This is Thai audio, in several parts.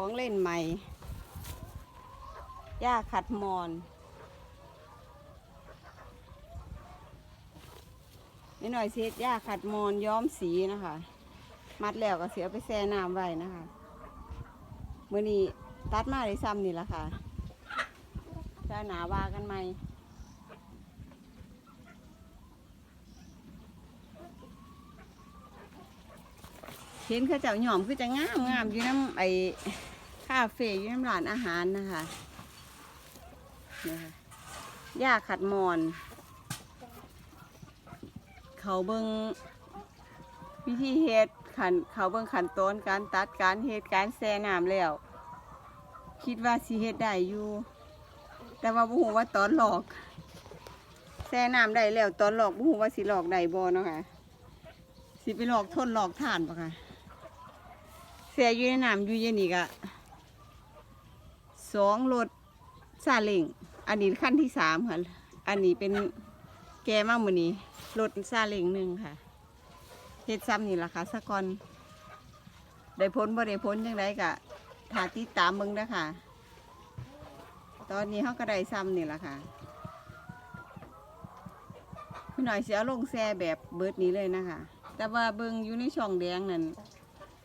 ของเล่นใหม่ย่าขัดมอนนี่หน่อยเสียย่าขัดมอนย้อมสีนะคะ มัดแล้วก็เสียไปแช่น้ำไว้นะคะมื่อนี้ตัดมาได้ซ้ำนี่ละค่ะจะหนาว่ากันไหมเห็นเขาเจ้าหย่อมคือจะงามงามอยู่น้ำไอ คาเฟ่อยู่น้ำร้านอาหารนะคะนี่ค่ะย่าขัดมอน เขาเบิงวิธีเฮ็ดขันเขาเบิงขันตอนการตัดการเฮ็ดการแซ่น้ำแล้ว คิดว่าสิเฮ็ดได้อยู่ แต่ว่าบ่ฮู้ว่าตอนหลอกแซ่น้ำได้แล้วตอนหลอกบ่ฮู้ว่าสิหลอกได้บ่เนาะค่ะสิไปหลอกทนหลอกทานปะค่ะแซ่ยู่ในน้ำอยู่เย็นอีกอะ สองรถซาเล้งอันนี้ขั้นที่สามค่ะ อันนี้เป็นแกมากมือนี้รถซาเล้งหนึ่งค่ะเฮ็ดซ้ำนี่ล่ะค่ะสะกอนได้พ้นบ่ได้พ้นจังไดกะถาติดตามมึงนะค่ะ ตอนนี้เขาก็ได้ซ้ำนี่ล่ะค่ะพี่หน่อยเสียลงแซ่แบบเบิดนี้เลยนะคะ แต่ว่าเบิงอยู่ในช่องแดงนั่น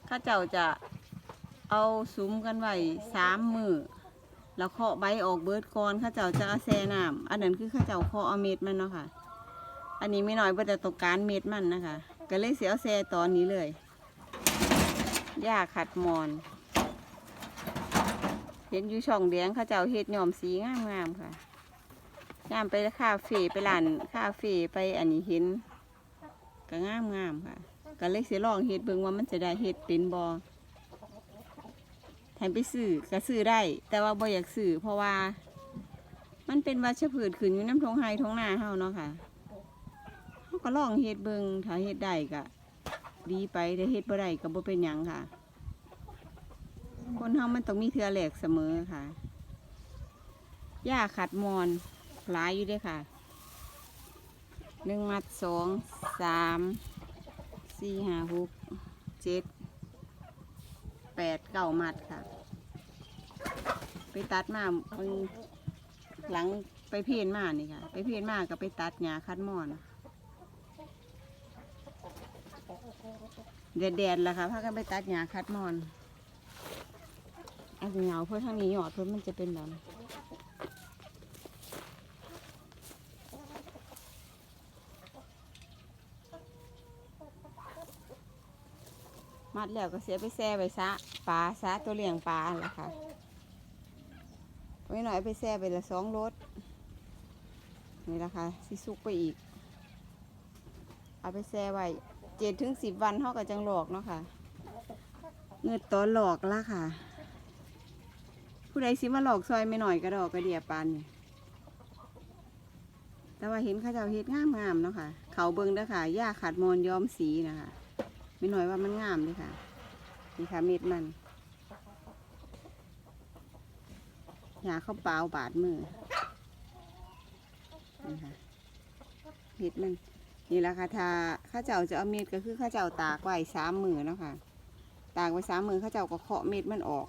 ข้าเจ้าจะเอาซุ้มกันไว้สามมือ แล้วเคาะใบออกเบิดก่อนข้าเจ้าจะเอาแซ่น้ำอันนั้นคือข้าเจ้าเคาะเอาเม็ดมันเนาะค่ะ อันนี้ไม่น้อยเ่จะตกการเม็ดมันนะคะ ก็เลยเสียเอาแซ่ตอนนี้เลยยาขัดมอน เห็นอยู่ช่องแดงเขาเจ้าเฮ็ดย้อมสีงามๆค่ะยามไปคาเฟ่ไปร้านคาเฟ่ไปอันนี้เห็นก็งามๆค่ะ ก็เลยสิลองเฮ็ดเบิ่งว่ามันจะได้เฮ็ดเป็นบ่แถมไปซื้อก็ซื้อได้ แต่ว่าบ่อยากซื้อเพราะว่า มันเป็นวัชพืชขึ้นอยู่น้ำทงไฮทงนาเฮาเนาะค่ะเขาก็ลองเฮ็ดเบิงถ้าเฮ็ดได้ก็ดีไปถ้าเฮ็ดบ่ได้ก็บ่เป็นหยังค่ะ คนเฮามันต้องมีเทือแหลกเสมอค่ะหญ้าขัดมอนหลายอยู่ด้วยค่ะหนึ่งมัดสองสามสี่ห้าหกเจ็ด แปดเก้ามัดค่ะ ไปตัดมาหลังไปเพียนมานี่ค่ะ ไปเพียนมาก็ไปตัดหญ้าคัดมอนแดดๆแล้วค่ะพากันไปตัดหญ้าคัดมอนอันเหงาเพื่อทางนี้หยอดเพื่อมันจะเป็นแบบ มัดแล้วก็เสียไปแซ่ไปซะปลาซะตัวเลี้ยงปลาละค่ะไว้หน่อยไปแซ่ไปละสองรถนี่ละค่ะสิสุกไปอีก เอาไปแซ่ไว้เจ็ดถึงสิบวันเท่ากับจังหลอกเนาะค่ะเงินตอนหลอกละค่ะ ผู้ใดสิมาหลอกซอยไม่หน่อยกระดอกกระเดียปานนี่แต่ว่าเห็นข้าเจ้าเฮ็ดงามงามๆเนาะค่ะ เขาเบิงเด้อค่ะหญ้าขาดมอนย้อมสีนะคะ ไม่หน่อยว่ามันงามเลยค่ะนี่ค่ะเม็ดมันหญ้าเข้าเปล่าบาดมือนี่ค่ะเม็ดมันนี่แหละค่ะถ้าข้าเจ้าจะเอาเม็ดก็คือข้าเจ้าตากไว้สามมือเนาะค่ะ ตากไว้สามมือข้าเจ้าก็เคาะเม็ดมันออก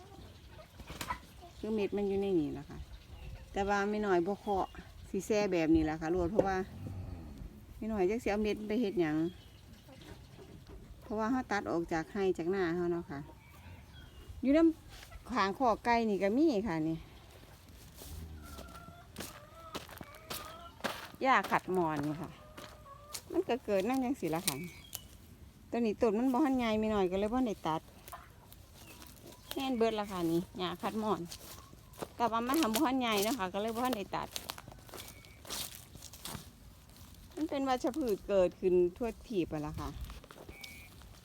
คือเม็ดมันอยู่ในนี่แหละค่ะ แต่ว่าไม่หน้อยบ่เคาะสีแซ่แบบนี้แหละค่ะรวดเพราะว่าไม่หน้อยจักเสียเม็ดไปเฮ็ดหยัง ราะว่าเขาตัดออกจากให้จากหน้าเขาเนาะค่ะ อยู่น้ำขางขอไก่นี่ก็มีค่ะนี่หญ้าขัดมอนนี่ค่ะ มันก็เกิดนั่งยังสีละค่ะตัวนี้ต้นมันบ่หันใหญ่ไม่น้อยก็เลยบ่ได้ตัดแน่นเบิดละค่ะนี่หญ้าคัดมอนกับว่ามันทำบ้านใหญ่นะคะก็เลยบ้านได้ตัดมันเป็นวัชพืชเกิดขึ้นทั่วทีไปละค่ะ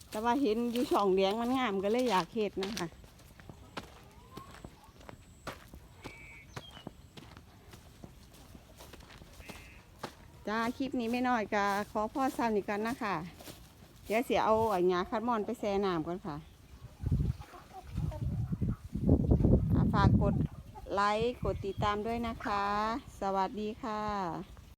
แต่ว่าเห็นอยู่ช่องเลี้ยงมันงามก็เลยอยากเห็ดนะคะจ้าคลิปนี้ไม่น้อยก็ขอพ่อซ้ำอีกกันนะคะเดี๋ยวเสียเอาไอ้หญ้าคัดมอนไปแช่น้ำก่อนค่ะ ฝากกดไลค์กดติดตามด้วยนะคะ สวัสดีค่ะ